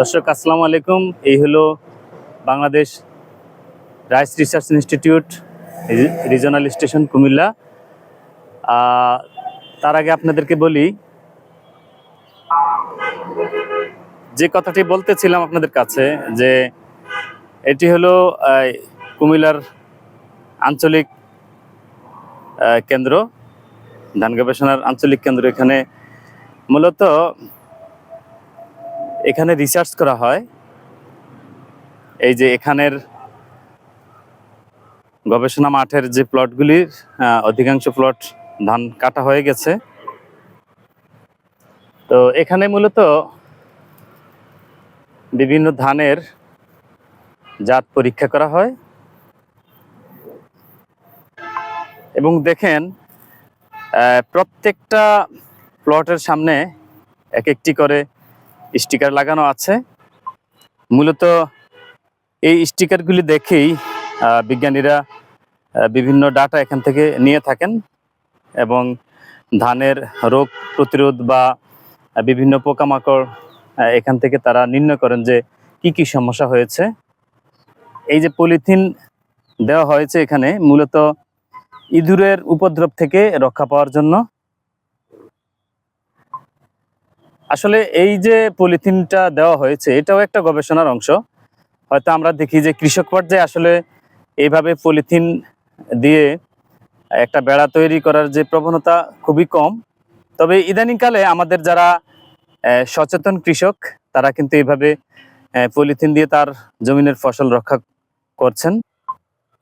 দর্শক, আসসালামু আলাইকুম। এই হলো Bangladesh rice research institute regional station Comilla. তার আগে আপনাদেরকে বলি, যে কথাটি বলতেছিলাম আপনাদের কাছে, যে এটি হলো কুমিল্লার আঞ্চলিক কেন্দ্র, ধান গবেষণার আঞ্চলিক কেন্দ্র এখানে। মূলত এখানে রিসার্চ করা হয়। এই যে এখানের গবেষণা মাঠের যে প্লটগুলির অধিকাংশ প্লট ধান কাটা হয়ে গেছে। তো এখানে মূলত বিভিন্ন ধানের জাত পরীক্ষা করা হয়। এবং দেখেন প্রত্যেকটা প্লটের সামনে এক একটি করে স্টিকার লাগানো আছে। মূলত এই স্টিকারগুলি দেখেই বিজ্ঞানীরা বিভিন্ন ডাটা এখান থেকে নিয়ে থাকেন এবং ধানের রোগ প্রতিরোধ বা বিভিন্ন পোকামাকড় এখান থেকে তারা নির্ণয় করেন যে কি কি সমস্যা হয়েছে। এই যে পলিথিন দেওয়া হয়েছে এখানে, মূলত ইঁদুরের উপদ্রব থেকে রক্ষা পাওয়ার জন্য। আসলে এই যে পলিথিনটা দেওয়া হয়েছে, এটাও একটা গবেষণার অংশ। হয়তো আমরা দেখি যে কৃষক পর্যায়ে আসলে এইভাবে পলিথিন দিয়ে একটা বেড়া তৈরি করার যে প্রবণতা খুবই কম। তবে ইদানিংকালে আমাদের যারা সচেতন কৃষক, তারা কিন্তু এইভাবে পলিথিন দিয়ে তার জমিনের ফসল রক্ষা করছেন।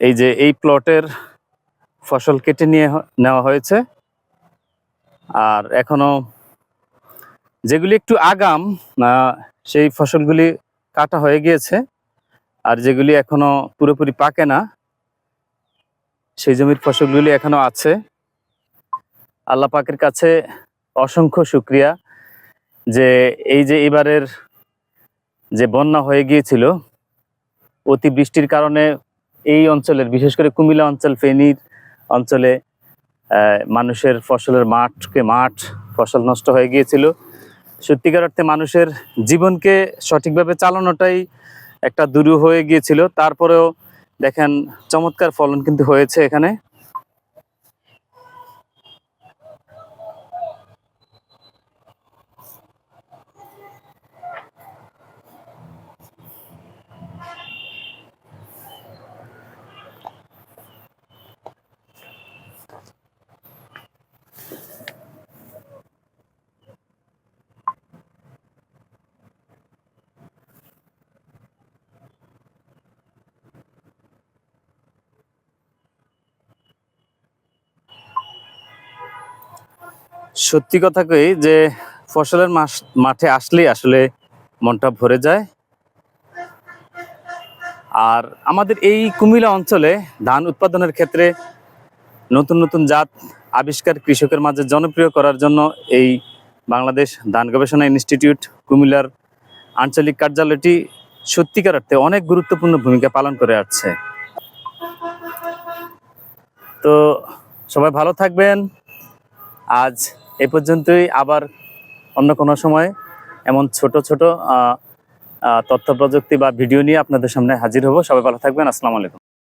এই যে এই প্লটের ফসল কেটে নিয়ে নেওয়া হয়েছে। আর এখনও যেগুলি একটু আগাম সেই ফসলগুলি কাটা হয়ে গিয়েছে, আর যেগুলি এখনও পুরোপুরি পাকে না, সেই জমির ফসলগুলি এখনও আছে। আল্লাহ পাকের কাছে অসংখ্য শুক্রিয়া যে এই যে এবারের যে বন্যা হয়ে গিয়েছিল, অতিবৃষ্টির কারণে এই অঞ্চলের, বিশেষ করে কুমিল্লা অঞ্চল, ফেনীর অঞ্চলে মানুষের ফসলের মাঠকে মাঠ, ফসল নষ্ট হয়ে গিয়েছিল। সত্যিকার অর্থে মানুষের জীবনকে সঠিকভাবে চালানোটাই একটা দুরূহ হয়ে গিয়েছিল। তারপরেও দেখেন চমৎকার ফলন কিন্তু হয়েছে এখানে। সত্যি কথা কই যে ফসলের মাস, মাঠে আসলেই আসলে মনটা ভরে যায়। আর আমাদের এই কুমিল্লা অঞ্চলে ধান উৎপাদনের ক্ষেত্রে নতুন নতুন জাত আবিষ্কার কৃষকের মাঝে জনপ্রিয় করার জন্য এই বাংলাদেশ ধান গবেষণা ইনস্টিটিউট কুমিল্লার আঞ্চলিক কার্যালয়টি সত্যিকার অর্থে অনেক গুরুত্বপূর্ণ ভূমিকা পালন করে আসছে। তো সবাই ভালো থাকবেন। আজ এ পর্যন্তই আবার অন্য কোনো সময় এমন ছোট ছোট তথ্য প্রযুক্তি বা ভিডিও নিয়ে আপনাদের সামনে হাজির হব। সবাই ভালো থাকবেন। আসসালামু আলাইকুম।